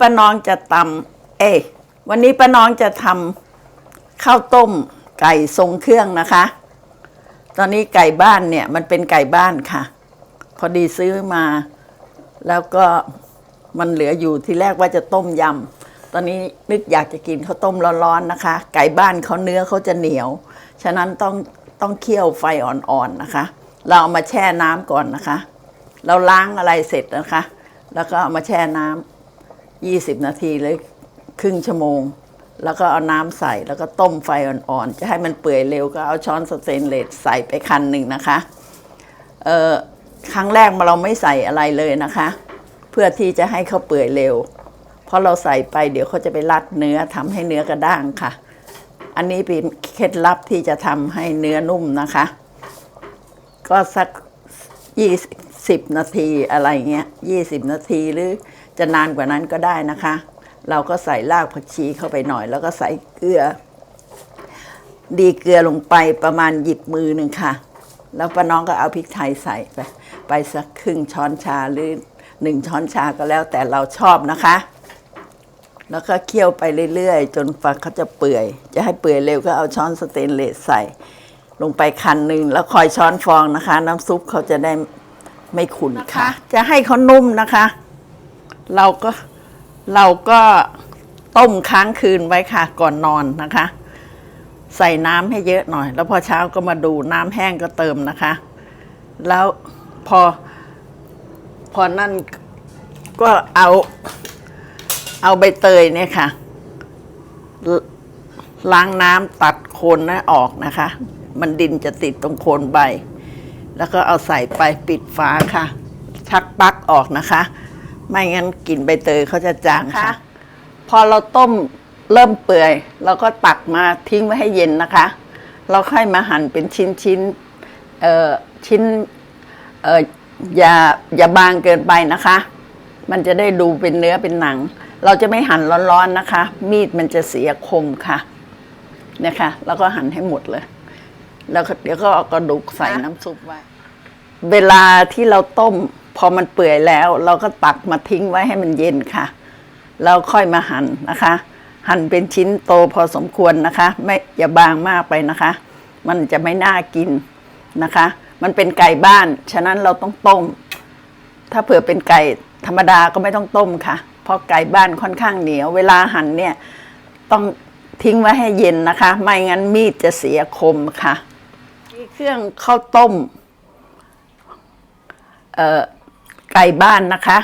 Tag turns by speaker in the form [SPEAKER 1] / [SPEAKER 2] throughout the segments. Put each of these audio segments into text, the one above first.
[SPEAKER 1] ป้าน้องจะตำเอ้วันนี้ป้าน้องจะทำข้าวต้มไก่ทรงเครื่องนะคะ ตอนนี้ไก่บ้านเนี่ยมันเป็นไก่บ้านค่ะ พอดีซื้อมา แล้วก็มันเหลืออยู่ที่แรกว่าจะต้มยำตอนนี้นึกอยากจะกินข้าวต้มร้อนๆนะคะ ไก่บ้านเขาเนื้อเขาจะเหนียว ฉะนั้นต้องต้องเคี่ยวไฟอ่อนๆนะคะ เราเอามาแช่น้ำก่อนนะคะ เราล้างอะไรเสร็จนะคะ แล้วก็เอามาแช่น้ำ 20 นาทีหรือครึ่งชั่วโมง แล้วก็เอาน้ำใส่แล้วก็ต้มไฟอ่อนๆ จะให้มันเปื่อยเร็วก็เอาช้อนสเตนเลสใส่ไปคันหนึ่งนะคะเอ่อครั้งแรกมาเราไม่ใส่อะไรเลยนะคะ เพื่อที่จะให้เขาเปื่อยเร็ว เพราะเราใส่ไปเดี๋ยวเขาจะไปรัดเนื้อทำให้เนื้อกระด้างค่ะ อันนี้เป็นเคล็ดลับที่จะทำให้เนื้อนุ่มนะคะ ก็สักยี่ สิบนาทีอะไรเงี้ยยี่สิบนาทีหรือจะนานกว่านั้นก็ได้นะคะ เราก็ใส่รากผักชีเข้าไปหน่อย แล้วก็ใส่เกลือ ดีเกลือลงไปประมาณหยิบมือหนึ่งค่ะ แล้วป้าน้องก็เอาพริกไทยใส่ไปไปสักครึ่งช้อนชาหรือหนึ่งช้อนชาก็แล้วแต่เราชอบนะคะ แล้วก็เคี่ยวไปเรื่อยๆ จนฝักเขาจะเปื่อย จะให้เปื่อยเร็วก็เอาช้อนสเตนเลสใส่ลงไปคันหนึ่งแล้วคอยช้อนฟองนะคะ น้ำซุปเขาจะได้ ไม่ขุ่นค่ะ จะให้เขานุ่มนะคะ เราก็เราก็ต้มค้างคืนไว้ค่ะ ก่อนนอนนะคะ ใส่น้ำให้เยอะหน่อย แล้วพอเช้าก็มาดูน้ำแห้งก็เติมนะคะ แล้วพอพอนั่นก็เอาเอาใบเตยเนี่ยค่ะ ล้างน้ำตัดโคนนั้นออกนะคะ มันดินจะติดตรงโคนใบ แล้วก็เอาใส่ไปปิดฝาค่ะ ชักปลั๊กออกนะคะ ไม่งั้นกลิ่นใบเตยเขาจะจางค่ะ พอเราต้มเริ่มเปื่อยเราก็ตักมาทิ้งไว้ให้เย็นนะคะ เราค่อยมาหั่นเป็นชิ้นชิ้นๆเอ่อชิ้นเอ่ออย่าอย่าบางเกินไปนะคะ มันจะได้ดูเป็นเนื้อเป็นหนัง เราจะไม่หั่นร้อนๆนะคะ มีดมันจะเสียคมค่ะเนี่ยค่ะแล้วก็หั่นให้หมดเลย แล้วก็เดี๋ยวก็เอากระดูกใส่น้ำซุปไว้ เวลาที่เราต้ม พอมันเปื่อยแล้ว เราก็ตักมาทิ้งไว้ให้มันเย็นค่ะ เราค่อยมาหั่นนะคะ หั่นเป็นชิ้นโตพอสมควรนะคะ ไม่อย่าบางมากไปนะคะ มันจะไม่น่ากินนะคะ มันเป็นไก่บ้าน ฉะนั้นเราต้องต้ม ถ้าเผื่อเป็นไก่ธรรมดาก็ไม่ต้องต้มค่ะ เพราะไก่บ้านค่อนข้างเหนียว เวลาหั่นเนี่ยต้องทิ้งไว้ให้เย็นนะคะ ไม่งั้นมีดจะเสียคมค่ะมี เครื่องข้าวต้มไก่บ้านนะคะ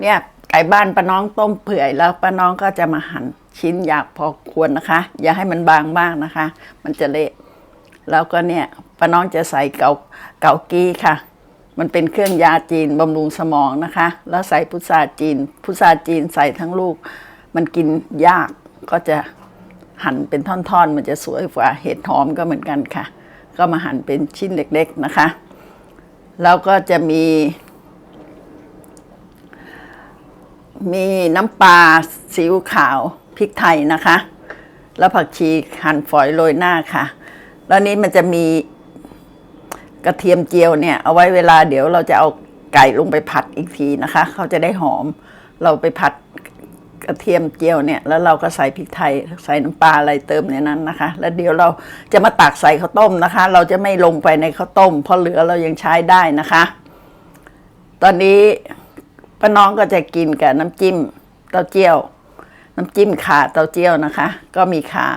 [SPEAKER 1] เนี่ยไก่บ้านป้าน้องต้มเปื่อยแล้วป้าน้องก็จะมาหั่นชิ้นอยากพอควรนะคะ อย่าให้มันบางมากนะคะ มันจะเละแล้วก็เนี่ยป้าน้องจะใส่เกาเกากี้ค่ะ มันเป็นเครื่องยาจีนบำรุงสมองนะคะ แล้วใส่พุทราจีน พุทราจีนใส่ทั้งลูก มันกินยากก็จะหั่นเป็นท่อนๆ มันจะสวยกว่าเห็ดหอมก็เหมือนกันค่ะ ก็มาหั่นเป็นชิ้นเล็กๆนะคะ แล้วก็จะมี มีน้ำปลาซีอิ๊วขาวพริกไทยนะคะ แล้วผักชีหั่นฝอยโรยหน้าค่ะ แล้วนี้มันจะมีกระเทียมเจียวเนี่ยเอาไว้เวลาเดี๋ยวเราจะเอาไก่ลงไปผัดอีกทีนะคะ เขาจะได้หอมเราไปผัด กระเทียมเจียวเนี่ยแล้วเราก็ใส่พริกไทยใส่น้ำปลาอะไรเติมในนั้นนะคะ แล้วเดี๋ยวเราจะมาตักใส่ข้าวต้มนะคะ เราจะไม่ลงไปในข้าวต้ม เพราะเหลือเรายังใช้ได้นะคะ ตอนนี้ป้าน้องก็จะกินกับน้ำจิ้มเต้าเจี้ยว น้ำจิ้มข่าเต้าเจี้ยวนะคะ ก็มีข่า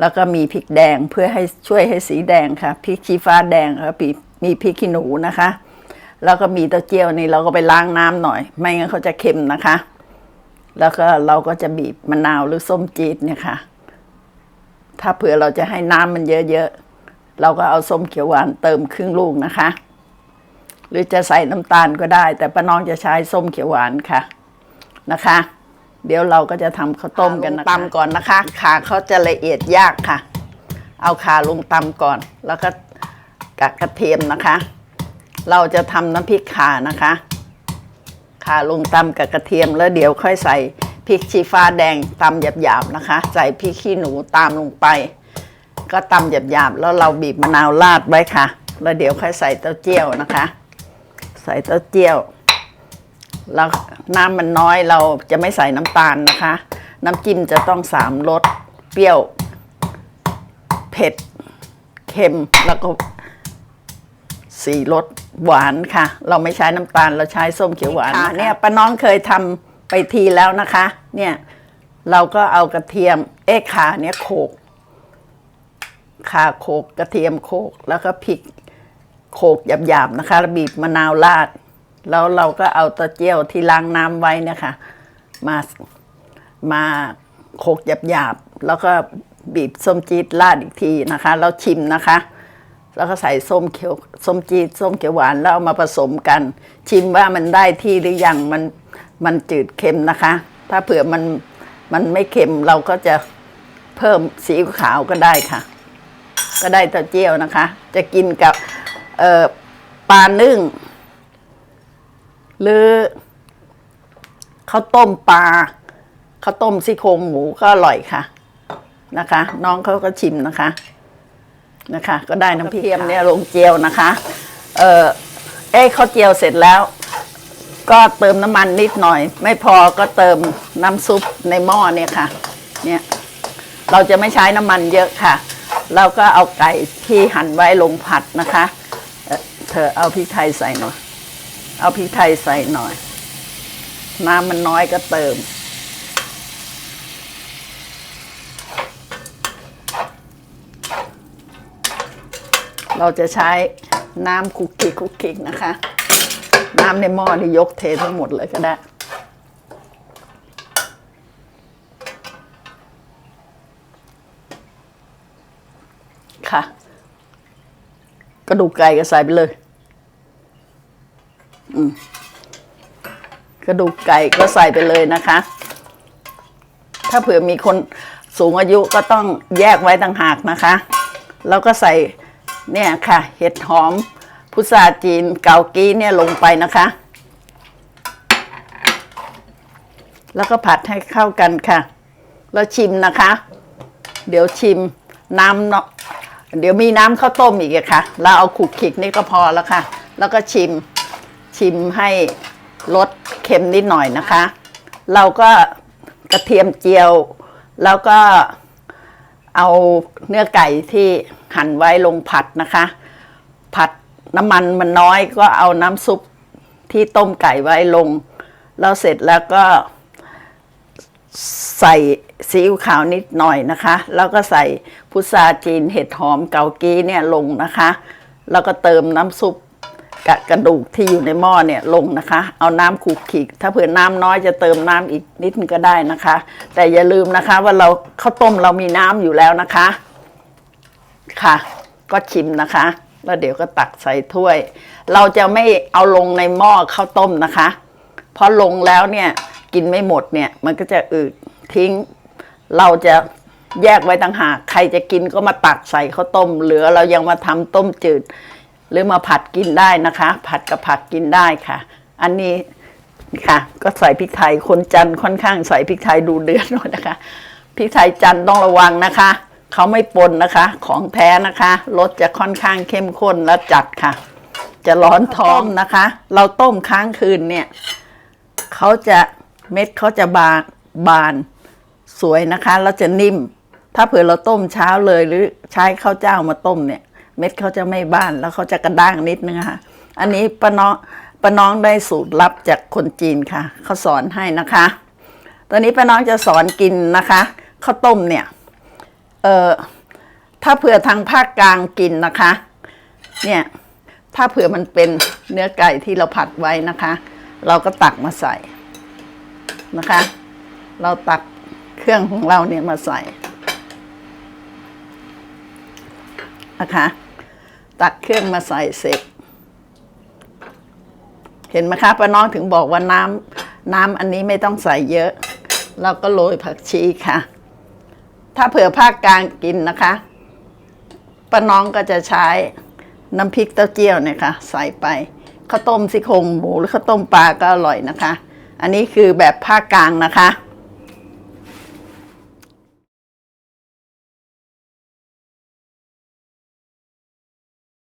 [SPEAKER 1] แล้วก็มีพริกแดงเพื่อให้ช่วยให้สีแดงค่ะพริกชี้ฟ้าแดงครับมีพริกขี้หนูนะคะ แล้วก็มีเต้าเจี้ยวนี่เราก็ไปล้างน้ำหน่อย ไม่งั้นเขาจะเค็มนะคะ แล้วก็เราก็จะบีบมะนาวหรือส้มจี๊ดเนี่ยค่ะ ถ้าเผื่อเราจะให้น้ำมันเยอะๆ เราก็เอาส้มเขียวหวานเติมครึ่งลูกนะคะ หรือจะใส่น้ำตาลก็ได้ แต่ป้าน้องจะใช้ส้มเขียวหวานค่ะนะคะ เดี๋ยวเราก็จะทำข้าวต้มกันนะคะตำก่อนนะคะ ขาเขาจะละเอียดยากค่ะ เอาขาลงตำก่อน แล้วก็กับกระเทียมนะคะ เราจะทำน้ำพริกขานะคะ ขาลงตำกับกระเทียมแล้วเดี๋ยวค่อยใส่พริกชี้ฟ้าแดงตำหยาบๆนะคะ ใส่พริกขี้หนูตามลงไป ก็ตำหยาบๆแล้วเราบีบมะนาวราดไว้ค่ะ แล้วเดี๋ยวค่อยใส่เต้าเจี้ยวนะคะ ใส่เต้าเจี้ยวแล้วน้ำมันน้อยเราจะไม่ใส่น้ำตาลนะคะ น้ำจิ้มจะต้องสามรสเปรี้ยวเผ็ดเค็มแล้วก็สี่รส หวานค่ะ เราไม่ใช้น้ำตาลเราใช้ส้มเขียวหวานเนี่ยป้าน้องเคยทำไปทีแล้วนะคะ เนี่ย เราก็เอากระเทียม เอ๊ะขาเนี่ยโขกขาโขกกระเทียมโขกแล้วก็พริกโขกหยาบๆนะคะแล้วบีบมะนาวราด แล้วเราก็เอาตะเกียวที่ล้างน้ำไว้เนะคะมามาโขกหยาบๆแล้วก็บีบส้มจี๊ดราดอีกทีนะคะ แล้วชิมนะคะ แล้วก็ใส่ส้มเขียวส้มจี๊ดส้มเขียวหวานแล้วเอามาผสมกัน ชิมว่ามันได้ที่หรือยังมันมันจืดเค็มนะคะ ถ้าเผื่อมันมันไม่เค็มเราก็จะเพิ่มสีขาวก็ได้ค่ะ ก็ได้เต้าเจี้ยวนะคะ จะกินกับปลานึ่ง หรือข้าวต้มปลาข้าวต้มซี่โครงหมูก็อร่อยค่ะนะคะ น้องเขาก็ชิมนะคะ นะคะ ก็ได้น้ำพริกเทียมเนี่ยลงเจียวนะคะ เออเอ้ข้าวเจียวเสร็จแล้ว ก็เติมน้ำมันนิดหน่อย ไม่พอก็เติมน้ำซุปในหม้อเนี่ยค่ะ เนี่ยเราจะไม่ใช้น้ำมันเยอะค่ะเราก็เอาไก่ที่หั่นไว้ลงผัดนะคะเอ่อเธอเอาพริกไทยใส่หน่อย เอาพริกไทยใส่หน่อย น้ำมันน้อยก็เติม เราจะใช้น้ำคุกคิกคุกคิกนะคะ น้ำในหม้อนี่ยกเททั้งหมดเลยก็ได้ค่ะ กระดูกไก่ก็ใส่ไปเลย อืมกระดูกไก่ก็ใส่ไปเลยนะคะ ถ้าเผื่อมีคนสูงอายุก็ต้องแยกไว้ต่างหากนะคะ แล้วก็ใส่ เนี่ยค่ะ เห็ดหอมพุทราจีนเกากี้เนี่ยลงไปนะคะ แล้วก็ผัดให้เข้ากันค่ะ แล้วชิมนะคะ เดี๋ยวชิมน้ำเนาะเดี๋ยวมีน้ำข้าวต้มอีกค่ะ เราเอาขูกขิกนี่ก็พอแล้วค่ะ แล้วก็ชิมชิมให้ลดเค็มนิดหน่อยนะคะ เราก็กระเทียมเจียว แล้วก็เอาเนื้อไก่ที่ หั่นไว้ลงผัดนะคะ ผัดน้ำมันมันน้อยก็เอาน้ำซุปที่ต้มไก่ไว้ลง แล้วเสร็จแล้วก็ใส่ซีอิ๊วขาวนิดหน่อยนะคะ แล้วก็ใส่พุทราจีนเห็ดหอมเกากี้เนี่ยลงนะคะ แล้วก็เติมน้ำซุปกับกระดูกที่อยู่ในหม้อเนี่ยลงนะคะ เอาน้ำขูกขีกถ้าเผื่อน้ำน้อยจะเติมน้ำอีกนิดก็ได้นะคะ แต่อย่าลืมนะคะว่าเราข้าวต้มเรามีน้ำอยู่แล้วนะคะ ค่ะ ก็ชิมนะคะ แล้วเดี๋ยวก็ตักใส่ถ้วย เราจะไม่เอาลงในหม้อข้าวต้มนะคะ เพราะลงแล้วเนี่ยกินไม่หมดเนี่ยมันก็จะอืดทิ้ง เราจะแยกไว้ต่างหากใครจะกินก็มาตักใส่ข้าวต้ม เหลือเรายังมาทำต้มจืด หรือมาผัดกินได้นะคะ ผัดกับผักกินได้ค่ะ อันนี้ค่ะ ก็ใส่พริกไทยคนจันทร์ค่อนข้างใส่พริกไทยดูเดือดหน่อยนะคะพริกไทยจันทร์ต้องระวังนะคะ เขาไม่ปนนะคะ ของแท้นะคะรสจะค่อนข้างเข้มข้นและจัดค่ะ จะร้อนท้องนะคะ เราต้มค้างคืนเนี่ยเขาจะเม็ดเขาจะบานบานสวยนะคะแล้วจะนิ่ม ถ้าเผื่อเราต้มเช้าเลยหรือใช้ข้าวเจ้ามาต้มเนี่ย เม็ดเขาจะไม่บ้านแล้วเขาจะกระด้างนิดนึงค่ะ อันนี้ป้าน้องป้าน้องได้สูตรลับจากคนจีนค่ะเขาสอนให้นะคะ ตอนนี้ป้าน้องจะสอนกินนะคะข้าวต้มเนี่ย ออถ้าเผื่อทางภาคกลางกินนะคะ เนี่ย ถ้าเผื่อมันเป็นเนื้อไก่ที่เราผัดไว้นะคะ เราก็ตักมาใส่นะคะ เราตักเครื่องของเราเนี่ยมาใส่นะคะ ตักเครื่องมาใส่เสร็จ เห็นไหมคะป้าน้องถึงบอกว่าน้ำน้ำอันนี้ไม่ต้องใส่เยอะ เราก็โรยผักชีค่ะ ถ้าเผื่อภาคกลางกินนะคะป้าน้องก็จะใช้น้ำพริกเต้าเจี้ยวเนี่ยค่ะ ใส่ไปข้าวต้มซี่โครงหมูหรือข้าวต้มปลาก็อร่อยนะคะ อันนี้คือแบบภาคกลางนะคะ